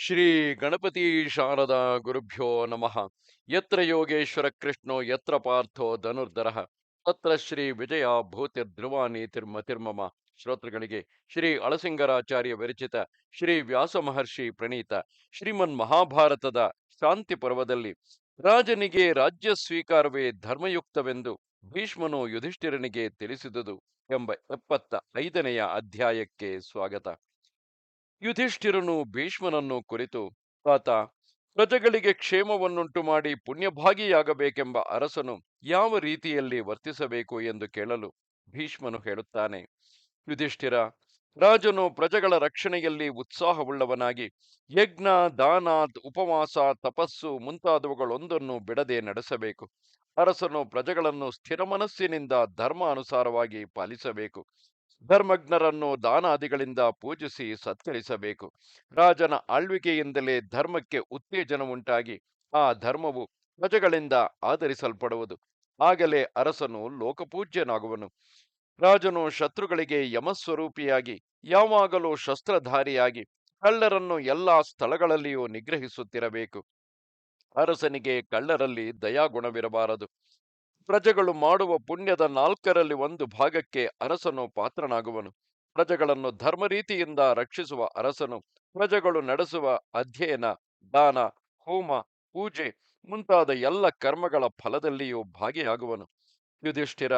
ಶ್ರೀ ಗಣಪತಿ ಶಾರದಾ ಗುರುಭ್ಯೋ ನಮಃ. ಯತ್ರ ಯೋಗೇಶ್ವರ ಕೃಷ್ಣೋ, ಯತ್ರ ಪಾರ್ಥೋ ಧನುರ್ಧರ. ತತ್ರ ಶ್ರೀ ವಿಜಯ ತಿರ್ಮ ತಿರ್ಮಮ. ಶ್ರೋತೃಗಳಿಗೆ ಶ್ರೀ ಅಳಸಿಂಗರಾಚಾರ್ಯ ವಿರಚಿತ ಶ್ರೀ ವ್ಯಾಸ ಮಹರ್ಷಿ ಪ್ರಣೀತ ಶ್ರೀಮನ್ ಮಹಾಭಾರತದ ಶಾಂತಿ ಪರ್ವದಲ್ಲಿ ರಾಜನಿಗೆ ರಾಜ್ಯ ಸ್ವೀಕಾರವೇ ಧರ್ಮಯುಕ್ತವೆಂದು ಭೀಷ್ಮನು ಯುಧಿಷ್ಠಿರನಿಗೆ ತಿಳಿಸಿದುದು ಎಂಬ ಎಪ್ಪತ್ತ ಐದನೆಯ ಅಧ್ಯಾಯಕ್ಕೆ ಸ್ವಾಗತ. ಯುಧಿಷ್ಠಿರನು ಭೀಷ್ಮನನ್ನು ಕುರಿತು ಆತ ಪ್ರಜೆಗಳಿಗೆ ಕ್ಷೇಮವನ್ನುಂಟು ಮಾಡಿ ಪುಣ್ಯಭಾಗಿಯಾಗಬೇಕೆಂಬ ಅರಸನು ಯಾವ ರೀತಿಯಲ್ಲಿ ವರ್ತಿಸಬೇಕು ಎಂದು ಕೇಳಲು ಭೀಷ್ಮನು ಹೇಳುತ್ತಾನೆ. ಯುಧಿಷ್ಠಿರ, ರಾಜನು ಪ್ರಜೆಗಳ ರಕ್ಷಣೆಯಲ್ಲಿ ಉತ್ಸಾಹವುಳ್ಳವನಾಗಿ ಯಜ್ಞ, ದಾನ, ಉಪವಾಸ, ತಪಸ್ಸು ಮುಂತಾದವುಗಳೊಂದನ್ನು ಬಿಡದೆ ನಡೆಸಬೇಕು. ಅರಸನು ಪ್ರಜೆಗಳನ್ನು ಸ್ಥಿರ ಮನಸ್ಸಿನಿಂದ ಧರ್ಮ ಅನುಸಾರವಾಗಿ ಪಾಲಿಸಬೇಕು. ಧರ್ಮಜ್ಞರನ್ನು ದಾನಾದಿಗಳಿಂದ ಪೂಜಿಸಿ ಸತ್ಕರಿಸಬೇಕು. ರಾಜನ ಆಳ್ವಿಕೆಯಿಂದಲೇ ಧರ್ಮಕ್ಕೆ ಉತ್ತೇಜನ ಉಂಟಾಗಿ ಆ ಧರ್ಮವು ಪ್ರಜೆಗಳಿಂದ ಆಧರಿಸಲ್ಪಡುವುದು. ಆಗಲೇ ಅರಸನು ಲೋಕಪೂಜ್ಯನಾಗುವನು. ರಾಜನು ಶತ್ರುಗಳಿಗೆ ಯಮಸ್ವರೂಪಿಯಾಗಿ, ಯಾವಾಗಲೂ ಶಸ್ತ್ರಧಾರಿಯಾಗಿ, ಕಳ್ಳರನ್ನು ಎಲ್ಲಾ ಸ್ಥಳಗಳಲ್ಲಿಯೂ ನಿಗ್ರಹಿಸುತ್ತಿರಬೇಕು. ಅರಸನಿಗೆ ಕಳ್ಳರಲ್ಲಿ ದಯಾಗುಣವಿರಬಾರದು. ಪ್ರಜೆಗಳು ಮಾಡುವ ಪುಣ್ಯದ ನಾಲ್ಕರಲ್ಲಿ ಒಂದು ಭಾಗಕ್ಕೆ ಅರಸನು ಪಾತ್ರನಾಗುವನು. ಪ್ರಜೆಗಳನ್ನು ಧರ್ಮ ರೀತಿಯಿಂದ ರಕ್ಷಿಸುವ ಅರಸನು, ಪ್ರಜೆಗಳು ನಡೆಸುವ ಅಧ್ಯಯನ, ದಾನ, ಹೋಮ, ಪೂಜೆ ಮುಂತಾದ ಎಲ್ಲ ಕರ್ಮಗಳ ಫಲದಲ್ಲಿಯೂ ಭಾಗಿಯಾಗುವನು. ಯುಧಿಷ್ಠಿರ,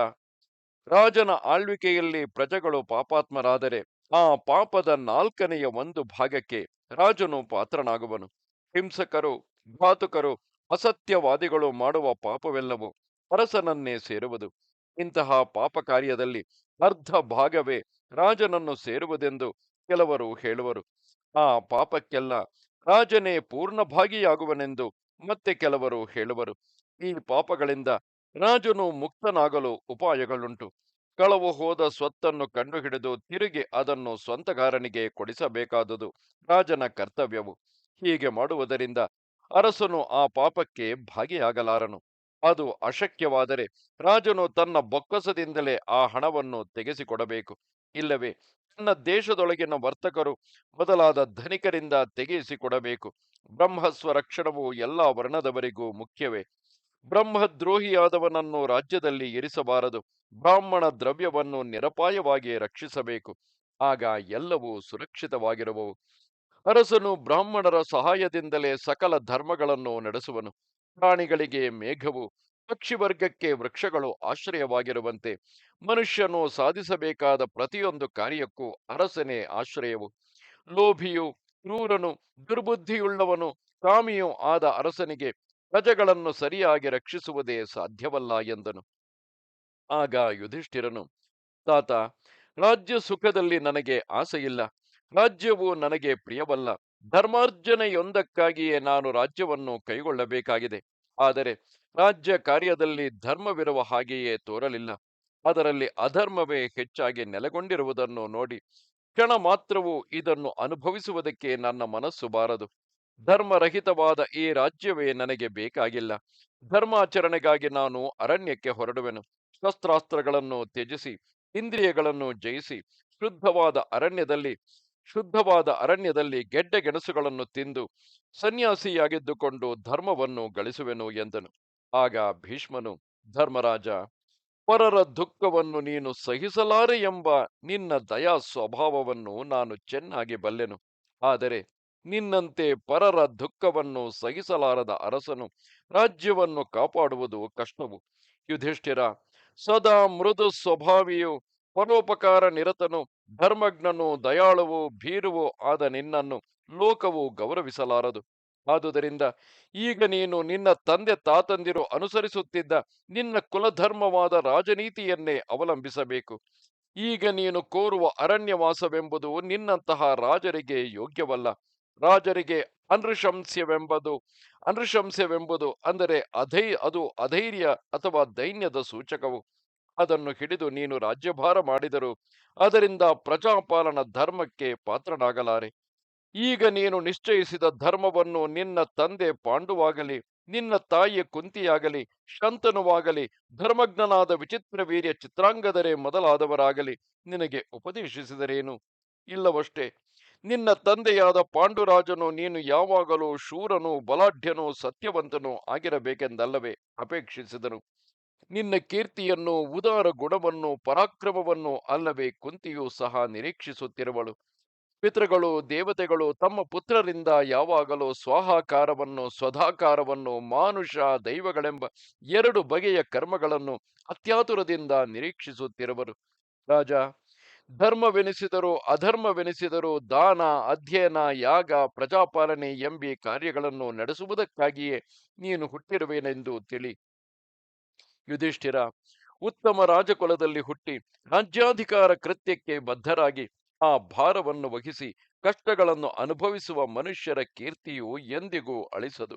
ರಾಜನ ಆಳ್ವಿಕೆಯಲ್ಲಿ ಪ್ರಜೆಗಳು ಪಾಪಾತ್ಮರಾದರೆ ಆ ಪಾಪದ ನಾಲ್ಕನೆಯ ಒಂದು ಭಾಗಕ್ಕೆ ರಾಜನು ಪಾತ್ರನಾಗುವನು. ಹಿಂಸಕರು, ಘಾತುಕರು, ಅಸತ್ಯವಾದಿಗಳು ಮಾಡುವ ಪಾಪವೆಲ್ಲವೂ ಅರಸನನ್ನೇ ಸೇರುವುದು. ಇಂತಹ ಪಾಪ ಕಾರ್ಯದಲ್ಲಿ ಅರ್ಧ ಭಾಗವೇ ರಾಜನನ್ನು ಸೇರುವುದೆಂದು ಕೆಲವರು ಹೇಳುವರು. ಆ ಪಾಪಕ್ಕೆಲ್ಲ ರಾಜನೇ ಪೂರ್ಣ ಭಾಗಿಯಾಗುವನೆಂದು ಮತ್ತೆ ಕೆಲವರು ಹೇಳುವರು. ಈ ಪಾಪಗಳಿಂದ ರಾಜನು ಮುಕ್ತನಾಗಲು ಉಪಾಯಗಳುಂಟು. ಕಳವು ಹೋದ ಸ್ವತ್ತನ್ನು ಕಂಡುಹಿಡಿದು ತಿರುಗಿ ಅದನ್ನು ಸ್ವಂತಗಾರನಿಗೆ ಕೊಡಿಸಬೇಕಾದುದು ರಾಜನ ಕರ್ತವ್ಯವು. ಹೀಗೆ ಮಾಡುವುದರಿಂದ ಅರಸನು ಆ ಪಾಪಕ್ಕೆ ಭಾಗಿಯಾಗಲಾರನು. ಅದು ಅಶಕ್ಯವಾದರೆ ರಾಜನು ತನ್ನ ಬೊಕ್ಕಸದಿಂದಲೇ ಆ ಹಣವನ್ನು ತೆಗೆಸಿಕೊಡಬೇಕು. ಇಲ್ಲವೇ, ತನ್ನ ದೇಶದೊಳಗಿನ ವರ್ತಕರು ಮೊದಲಾದ ಧನಿಕರಿಂದ ತೆಗೆಸಿಕೊಡಬೇಕು. ಬ್ರಹ್ಮಸ್ವ ರಕ್ಷಣವು ಎಲ್ಲ ವರ್ಣದವರಿಗೂ ಮುಖ್ಯವೇ. ಬ್ರಹ್ಮದ್ರೋಹಿಯಾದವನನ್ನು ರಾಜ್ಯದಲ್ಲಿ ಇರಿಸಬಾರದು. ಬ್ರಾಹ್ಮಣ ದ್ರವ್ಯವನ್ನು ನಿರಪಾಯವಾಗಿ ರಕ್ಷಿಸಬೇಕು. ಆಗ ಎಲ್ಲವೂ ಸುರಕ್ಷಿತವಾಗಿರುವವು. ಅರಸನು ಬ್ರಾಹ್ಮಣರ ಸಹಾಯದಿಂದಲೇ ಸಕಲ ಧರ್ಮಗಳನ್ನು ನಡೆಸುವನು. ಪ್ರಾಣಿಗಳಿಗೆ ಮೇಘವು ಪಕ್ಷಿವರ್ಗಕ್ಕೆ ವೃಕ್ಷಗಳು ಆಶ್ರಯವಾಗಿರುವಂತೆ ಮನುಷ್ಯನು ಸಾಧಿಸಬೇಕಾದ ಪ್ರತಿಯೊಂದು ಕಾರ್ಯಕ್ಕೂ ಅರಸನೇ ಆಶ್ರಯವು. ಲೋಭಿಯು, ಕ್ರೂರನು, ದುರ್ಬುದ್ಧಿಯುಳ್ಳವನು ಕಾಮಿಯೂ ಆದ ಅರಸನಿಗೆ ಪ್ರಜೆಗಳನ್ನು ಸರಿಯಾಗಿ ರಕ್ಷಿಸುವುದೇ ಸಾಧ್ಯವಲ್ಲ ಎಂದನು. ಆಗ ಯುಧಿಷ್ಠಿರನು, ತಾತ, ರಾಜ್ಯ ಸುಖದಲ್ಲಿ ನನಗೆ ಆಸೆಯಿಲ್ಲ. ರಾಜ್ಯವು ನನಗೆ ಪ್ರಿಯವಲ್ಲ. ಧರ್ಮಾರ್ಜನೆಯೊಂದಕ್ಕಾಗಿಯೇ ನಾನು ರಾಜ್ಯವನ್ನು ಕೈಗೊಳ್ಳಬೇಕಾಗಿದೆ. ಆದರೆ ರಾಜ್ಯ ಕಾರ್ಯದಲ್ಲಿ ಧರ್ಮವಿರುವ ಹಾಗೆಯೇ ತೋರಲಿಲ್ಲ. ಅದರಲ್ಲಿ ಅಧರ್ಮವೇ ಹೆಚ್ಚಾಗಿ ನೆಲೆಗೊಂಡಿರುವುದನ್ನು ನೋಡಿ ಕ್ಷಣ ಮಾತ್ರವೂ ಇದನ್ನು ಅನುಭವಿಸುವುದಕ್ಕೆ ನನ್ನ ಮನಸ್ಸು ಬಾರದು. ಧರ್ಮರಹಿತವಾದ ಈ ರಾಜ್ಯವೇ ನನಗೆ ಬೇಕಾಗಿಲ್ಲ. ಧರ್ಮಾಚರಣೆಗಾಗಿ ನಾನು ಅರಣ್ಯಕ್ಕೆ ಹೊರಡುವೆನು. ಶಸ್ತ್ರಾಸ್ತ್ರಗಳನ್ನು ತ್ಯಜಿಸಿ, ಇಂದ್ರಿಯಗಳನ್ನು ಜಯಿಸಿ, ಶುದ್ಧವಾದ ಅರಣ್ಯದಲ್ಲಿ ಶುದ್ಧವಾದ ಅರಣ್ಯದಲ್ಲಿ ಗೆಡ್ಡೆ ಗೆಣಸುಗಳನ್ನು ತಿಂದು ಸನ್ಯಾಸಿಯಾಗಿದ್ದುಕೊಂಡು ಧರ್ಮವನ್ನು ಗಳಿಸುವೆನು ಎಂದನು. ಆಗ ಭೀಷ್ಮನು, ಧರ್ಮರಾಜ, ಪರರ ದುಃಖವನ್ನು ನೀನು ಸಹಿಸಲಾರೆ ಎಂಬ ನಿನ್ನ ದಯಾ ಸ್ವಭಾವವನ್ನು ನಾನು ಚೆನ್ನಾಗಿ ಬಲ್ಲೆನು. ಆದರೆ ನಿನ್ನಂತೆ ಪರರ ದುಃಖವನ್ನು ಸಹಿಸಲಾರದ ಅರಸನು ರಾಜ್ಯವನ್ನು ಕಾಪಾಡುವುದು ಕಷ್ಟವು. ಯುಧಿಷ್ಠಿರ, ಸದಾ ಮೃದು ಸ್ವಭಾವಿಯು ಪರೋಪಕಾರ ನಿರತನು, ಧರ್ಮಜ್ಞನು, ದಯಾಳುವು, ಭೀರುವು ಆದ ನಿನ್ನನ್ನು ಲೋಕವು ಗೌರವಿಸಲಾರದು. ಆದುದರಿಂದ ಈಗ ನೀನು ನಿನ್ನ ತಂದೆ ತಾತಂದಿರು ಅನುಸರಿಸುತ್ತಿದ್ದ ನಿನ್ನ ಕುಲಧರ್ಮವಾದ ರಾಜನೀತಿಯನ್ನೇ ಅವಲಂಬಿಸಬೇಕು. ಈಗ ನೀನು ಕೋರುವ ಅರಣ್ಯವಾಸವೆಂಬುದು ನಿನ್ನಂತಹ ರಾಜರಿಗೆ ಯೋಗ್ಯವಲ್ಲ. ರಾಜರಿಗೆ ಅನೃಶಂಸ್ಯವೆಂಬುದು ಅನೃಶಂಸ್ಯವೆಂಬುದು ಅಂದರೆ ಅಧೈ, ಅದು ಅಧೈರ್ಯ ಅಥವಾ ದೈನ್ಯದ ಸೂಚಕವು. ಅದನ್ನು ಹಿಡಿದು ನೀನು ರಾಜ್ಯಭಾರ ಮಾಡಿದರು ಅದರಿಂದ ಪ್ರಜಾಪಾಲನ ಧರ್ಮಕ್ಕೆ ಪಾತ್ರನಾಗಲಾರೆ. ಈಗ ನೀನು ನಿಶ್ಚಯಿಸಿದ ಧರ್ಮವನ್ನು ನಿನ್ನ ತಂದೆ ಪಾಂಡುವಾಗಲಿ, ನಿನ್ನ ತಾಯಿಯ ಕುಂತಿಯಾಗಲಿ, ಶಂತನುವಾಗಲಿ, ಧರ್ಮಜ್ಞನಾದ ವಿಚಿತ್ರ ವೀರ್ಯ ಚಿತ್ರಾಂಗದರೆ ಮೊದಲಾದವರಾಗಲಿ ನಿನಗೆ ಉಪದೇಶಿಸಿದರೇನು? ಇಲ್ಲವಷ್ಟೇ, ನಿನ್ನ ತಂದೆಯಾದ ಪಾಂಡುರಾಜನು ನೀನು ಯಾವಾಗಲೂ ಶೂರನು ಬಲಾಢ್ಯನು ಸತ್ಯವಂತನೂ ಆಗಿರಬೇಕೆಂದಲ್ಲವೇ? ಅಪೇಕ್ಷಿಸಿದನು. ನಿನ್ನ ಕೀರ್ತಿಯನ್ನು, ಉದಾರ ಗುಣವನ್ನು, ಪರಾಕ್ರಮವನ್ನು ಅಲ್ಲವೇ ಕುಂತಿಯೂ ಸಹ ನಿರೀಕ್ಷಿಸುತ್ತಿರುವಳು. ಪಿತೃಗಳು, ದೇವತೆಗಳು ತಮ್ಮ ಪುತ್ರರಿಂದ ಯಾವಾಗಲೂ ಸ್ವಾಹಾಕಾರವನ್ನು ಸ್ವಧಾಕಾರವನ್ನು ಮಾನುಷ, ದೈವಗಳೆಂಬ ಎರಡು ಬಗೆಯ ಕರ್ಮಗಳನ್ನು ಅತ್ಯಾತುರದಿಂದ ನಿರೀಕ್ಷಿಸುತ್ತಿರುವರು. ರಾಜ, ಧರ್ಮವೆನಿಸಿದರೂ ಅಧರ್ಮವೆನಿಸಿದರೂ ದಾನ, ಅಧ್ಯಯನ, ಯಾಗ, ಪ್ರಜಾಪಾಲನೆ ಎಂಬಿ ಕಾರ್ಯಗಳನ್ನು ನಡೆಸುವುದಕ್ಕಾಗಿಯೇ ನೀನು ಹುಟ್ಟಿರುವೆನೆಂದು ತಿಳಿ. ಯುಧಿಷ್ಠಿರ, ಉತ್ತಮ ರಾಜಕುಲದಲ್ಲಿ ಹುಟ್ಟಿ ರಾಜ್ಯಾಧಿಕಾರ ಕೃತ್ಯಕ್ಕೆ ಬದ್ಧರಾಗಿ ಆ ಭಾರವನ್ನು ವಹಿಸಿ ಕಷ್ಟಗಳನ್ನು ಅನುಭವಿಸುವ ಮನುಷ್ಯರ ಕೀರ್ತಿಯು ಎಂದಿಗೂ ಅಳಿಸದು.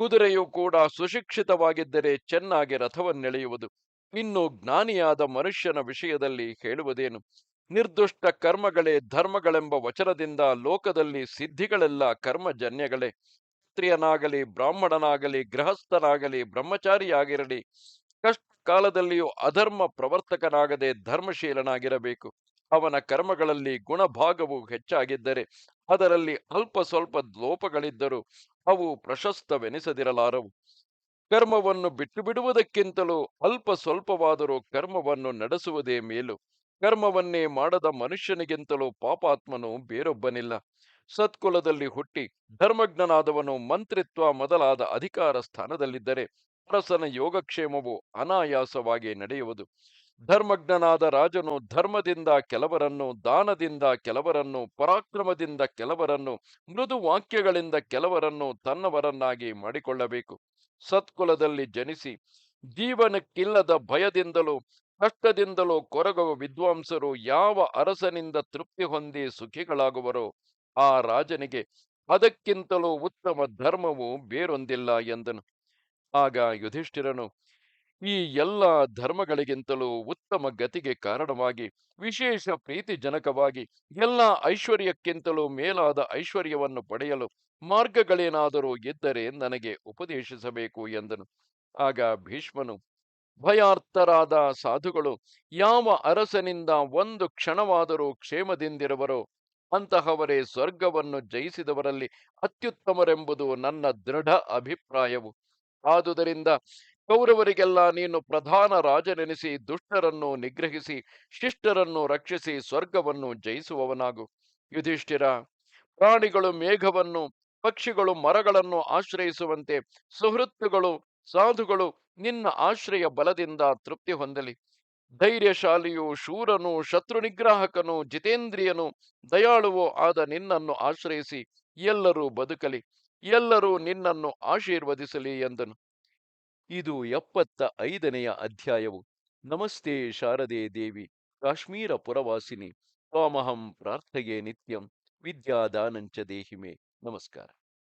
ಕುದುರೆಯು ಕೂಡ ಸುಶಿಕ್ಷಿತವಾಗಿದ್ದರೆ ಚೆನ್ನಾಗಿ ರಥವನ್ನೆಳೆಯುವುದು. ಇನ್ನು ಜ್ಞಾನಿಯಾದ ಮನುಷ್ಯನ ವಿಷಯದಲ್ಲಿ ಹೇಳುವುದೇನು? ನಿರ್ದುಷ್ಟ ಕರ್ಮಗಳೇ ಧರ್ಮಗಳೆಂಬ ವಚನದಿಂದ ಲೋಕದಲ್ಲಿ ಸಿದ್ಧಿಗಳೆಲ್ಲ ಕರ್ಮಜನ್ಯಗಳೇ. ಕ್ಷತ್ರಿಯನಾಗಲಿ, ಬ್ರಾಹ್ಮಣನಾಗಲಿ, ಗೃಹಸ್ಥನಾಗಲಿ, ಬ್ರಹ್ಮಚಾರಿಯಾಗಿರಲಿ, ಕಷ್ಟ ಕಾಲದಲ್ಲಿಯೂ ಅಧರ್ಮ ಪ್ರವರ್ತಕನಾಗದೆ ಧರ್ಮಶೀಲನಾಗಿರಬೇಕು. ಅವನ ಕರ್ಮಗಳಲ್ಲಿ ಗುಣಭಾಗವು ಹೆಚ್ಚಾಗಿದ್ದರೆ ಅದರಲ್ಲಿ ಅಲ್ಪ ಸ್ವಲ್ಪ ಲೋಪಗಳಿದ್ದರೂ ಅವು ಪ್ರಶಸ್ತವೆನಿಸದಿರಲಾರವು. ಕರ್ಮವನ್ನು ಬಿಟ್ಟು ಬಿಡುವುದಕ್ಕಿಂತಲೂ ಅಲ್ಪ ಸ್ವಲ್ಪವಾದರೂ ಕರ್ಮವನ್ನು ನಡೆಸುವುದೇ ಮೇಲು. ಕರ್ಮವನ್ನೇ ಮಾಡದ ಮನುಷ್ಯನಿಗಿಂತಲೂ ಪಾಪಾತ್ಮನು ಬೇರೊಬ್ಬನಿಲ್ಲ. ಸತ್ಕುಲದಲ್ಲಿ ಹುಟ್ಟಿ ಧರ್ಮಜ್ಞನಾದವನು ಮಂತ್ರಿತ್ವ ಮೊದಲಾದ ಅಧಿಕಾರ ಸ್ಥಾನದಲ್ಲಿದ್ದರೆ ಅರಸನ ಯೋಗಕ್ಷೇಮವು ಅನಾಯಾಸವಾಗಿ ನಡೆಯುವುದು. ಧರ್ಮಜ್ಞನಾದ ರಾಜನು ಧರ್ಮದಿಂದ ಕೆಲವರನ್ನು, ದಾನದಿಂದ ಕೆಲವರನ್ನು, ಪರಾಕ್ರಮದಿಂದ ಕೆಲವರನ್ನು, ಮೃದು ವಾಕ್ಯಗಳಿಂದ ಕೆಲವರನ್ನು ತನ್ನವರನ್ನಾಗಿ ಮಾಡಿಕೊಳ್ಳಬೇಕು. ಸತ್ಕುಲದಲ್ಲಿ ಜನಿಸಿ ಜೀವನಕ್ಕಿಲ್ಲದ ಭಯದಿಂದಲೂ ಕಷ್ಟದಿಂದಲೂ ಕೊರಗುವ ವಿದ್ವಾಂಸರು ಯಾವ ಅರಸನಿಂದ ತೃಪ್ತಿ ಹೊಂದಿ ಸುಖಿಗಳಾಗುವರೋ ಆ ರಾಜನಿಗೆ, ಅದಕ್ಕಿಂತಲೂ ಉತ್ತಮ ಧರ್ಮವು ಬೇರೊಂದಿಲ್ಲ ಎಂದನು. ಆಗ ಯುಧಿಷ್ಠಿರನು, ಈ ಎಲ್ಲ ಧರ್ಮಗಳಿಗಿಂತಲೂ ಉತ್ತಮ ಗತಿಗೆ ಕಾರಣವಾಗಿ, ವಿಶೇಷ ಪ್ರೀತಿಜನಕವಾಗಿ, ಎಲ್ಲ ಐಶ್ವರ್ಯಕ್ಕಿಂತಲೂ ಮೇಲಾದ ಐಶ್ವರ್ಯವನ್ನು ಪಡೆಯಲು ಮಾರ್ಗಗಳೇನಾದರೂ ಇದ್ದರೆ ನನಗೆ ಉಪದೇಶಿಸಬೇಕು, ಎಂದನು. ಆಗ ಭೀಷ್ಮನು, ಭಯಾರ್ಥರಾದ ಸಾಧುಗಳು, ಯಾವ ಅರಸನಿಂದ ಒಂದು ಕ್ಷಣವಾದರೂ ಕ್ಷೇಮದಿಂದಿರುವರೋ ಅಂತಹವರೇ ಸ್ವರ್ಗವನ್ನು ಜಯಿಸಿದವರಲ್ಲಿ ಅತ್ಯುತ್ತಮರೆಂಬುದು ನನ್ನ ದೃಢ ಅಭಿಪ್ರಾಯವು. ಆದುದರಿಂದ ಕೌರವರಿಗೆಲ್ಲ ನೀನು ಪ್ರಧಾನ ರಾಜನೆನಿಸಿ ದುಷ್ಟರನ್ನು ನಿಗ್ರಹಿಸಿ, ಶಿಷ್ಟರನ್ನು ರಕ್ಷಿಸಿ ಸ್ವರ್ಗವನ್ನು ಜಯಿಸುವವನಾಗು. ಯುಧಿಷ್ಠಿರ, ಪ್ರಾಣಿಗಳು ಮೇಘವನ್ನು, ಪಕ್ಷಿಗಳು ಮರಗಳನ್ನು ಆಶ್ರಯಿಸುವಂತೆ ಸುಹೃತ್ತುಗಳು, ಸಾಧುಗಳು ನಿನ್ನ ಆಶ್ರಯ ಬಲದಿಂದ ತೃಪ್ತಿ ಹೊಂದಲಿ. ಧೈರ್ಯಶಾಲಿಯು ಶೂರನು, ಶತ್ರು ನಿಗ್ರಾಹಕನು, ಜಿತೇಂದ್ರಿಯನು, ದಯಾಳುವೋ ಆದ ನಿನ್ನನ್ನು ಆಶ್ರಯಿಸಿ, ಎಲ್ಲರೂ ಬದುಕಲಿ, ಎಲ್ಲರೂ ನಿನ್ನನ್ನು ಆಶೀರ್ವದಿಸಲಿ ಎಂದನು. ಇದು ಎಪ್ಪತ್ತ ಐದನೆಯ ಅಧ್ಯಾಯವು. ನಮಸ್ತೆ ಶಾರದೆ ದೇವಿ, ಕಾಶ್ಮೀರ ಪುರವಾಸಿನಿ, ತ್ವಾಮಹಂ ಪ್ರಾರ್ಥೆಯೇ ನಿತ್ಯಂ, ವಿದ್ಯಾದಾನಂಚ ದೇಹಿಮೆ. ನಮಸ್ಕಾರ.